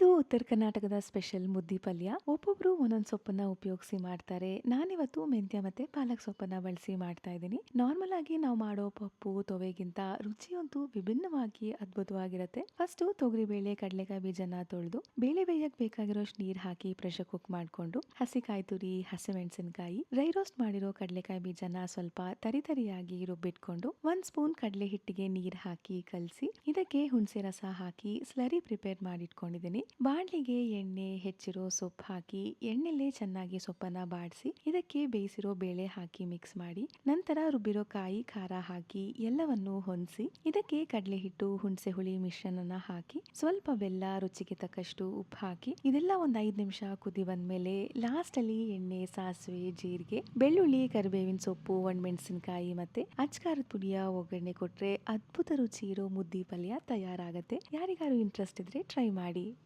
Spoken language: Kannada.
ಇದು ಉತ್ತರ ಕರ್ನಾಟಕದ ಸ್ಪೆಷಲ್ ಮುದ್ದಿ ಪಲ್ಯ. ಒಬ್ಬೊಬ್ರು ಒಂದೊಂದು ಸೊಪ್ಪನ್ನ ಉಪಯೋಗಿಸಿ ಮಾಡ್ತಾರೆ. ನಾನಿವತ್ತು ಮೆಂತ್ಯ ಮತ್ತೆ ಪಾಲಕ್ ಸೊಪ್ಪನ್ನ ಬಳಸಿ ಮಾಡ್ತಾ ಇದ್ದೀನಿ. ನಾರ್ಮಲ್ ಆಗಿ ನಾವು ಮಾಡೋ ಪಪ್ಪು, ತೊವೆಗಿಂತ ರುಚಿಯಂತೂ ವಿಭಿನ್ನವಾಗಿ ಅದ್ಭುತವಾಗಿರುತ್ತೆ. ಫಸ್ಟ್ ತೊಗರಿ ಬೇಳೆ ಕಡಲೆಕಾಯಿ ಬೀಜನ ತೊಳೆದು, ಬೇಳೆ ಬೇಯಕ್ ಬೇಕಾಗಿರೋಷ್ಟು ನೀರ್ ಹಾಕಿ ಪ್ರೆಷರ್ ಕುಕ್ ಮಾಡ್ಕೊಂಡು, ಹಸಿಕಾಯಿ ತುರಿ, ಹಸಿಮೆಣಸಿನಕಾಯಿ, ಡ್ರೈ ರೋಸ್ಟ್ ಮಾಡಿರೋ ಕಡಲೆಕಾಯಿ ಬೀಜನ ಸ್ವಲ್ಪ ತರಿ ತರಿಯಾಗಿ ರುಬ್ಬಿಟ್ಕೊಂಡು, ಒಂದ್ ಸ್ಪೂನ್ ಕಡಲೆ ಹಿಟ್ಟಿಗೆ ನೀರ್ ಹಾಕಿ ಕಲಸಿ, ಇದಕ್ಕೆ ಹುಣಸೆ ರಸ ಹಾಕಿ ಸ್ಲರಿ ಪ್ರಿಪೇರ್ ಮಾಡಿಟ್ಕೊಂಡಿದ್ದೀನಿ. ಬಾಣ್ಲಿಗೆ ಎಣ್ಣೆ ಹೆಚ್ಚಿರೋ ಸೊಪ್ಪು ಹಾಕಿ, ಎಣ್ಣೆಲೆ ಚೆನ್ನಾಗಿ ಸೊಪ್ಪನ್ನ ಬಾಡಿಸಿ, ಇದಕ್ಕೆ ಬೇಯಿಸಿರೋ ಬೇಳೆ ಹಾಕಿ ಮಿಕ್ಸ್ ಮಾಡಿ, ನಂತರ ರುಬ್ಬಿರೋ ಕಾಯಿ, ಖಾರ ಹಾಕಿ, ಎಲ್ಲವನ್ನು ಹೊಂದಿಸಿ ಇದಕ್ಕೆ ಕಡಲೆ ಹಿಟ್ಟು ಹುಣಸೆ ಹುಳಿ ಮಿಶ್ರಣನ ಹಾಕಿ, ಸ್ವಲ್ಪ ಬೆಲ್ಲ, ರುಚಿಗೆ ತಕ್ಕಷ್ಟು ಉಪ್ಪು ಹಾಕಿ, ಇದೆಲ್ಲ ಒಂದ್ ಐದ್ ನಿಮಿಷ ಕುದಿ ಬಂದ್ಮೇಲೆ ಲಾಸ್ಟ್ ಅಲ್ಲಿ ಎಣ್ಣೆ, ಸಾಸಿವೆ, ಜೀರಿಗೆ, ಬೆಳ್ಳುಳ್ಳಿ, ಕರಿಬೇವಿನ ಸೊಪ್ಪು, ಒಣಮೆಣಸಿನಕಾಯಿ ಮತ್ತೆ ಅಚ್ಕಾರದ ಪುಡಿಯ ಒಗ್ಗರಣೆ ಕೊಟ್ರೆ ಅದ್ಭುತ ರುಚಿ ಇರೋ ಮುದ್ದಿ ಪಲ್ಯ ತಯಾರಾಗತ್ತೆ. ಯಾರಿಗಾರು ಇಂಟ್ರೆಸ್ಟ್ ಇದ್ರೆ ಟ್ರೈ ಮಾಡಿ.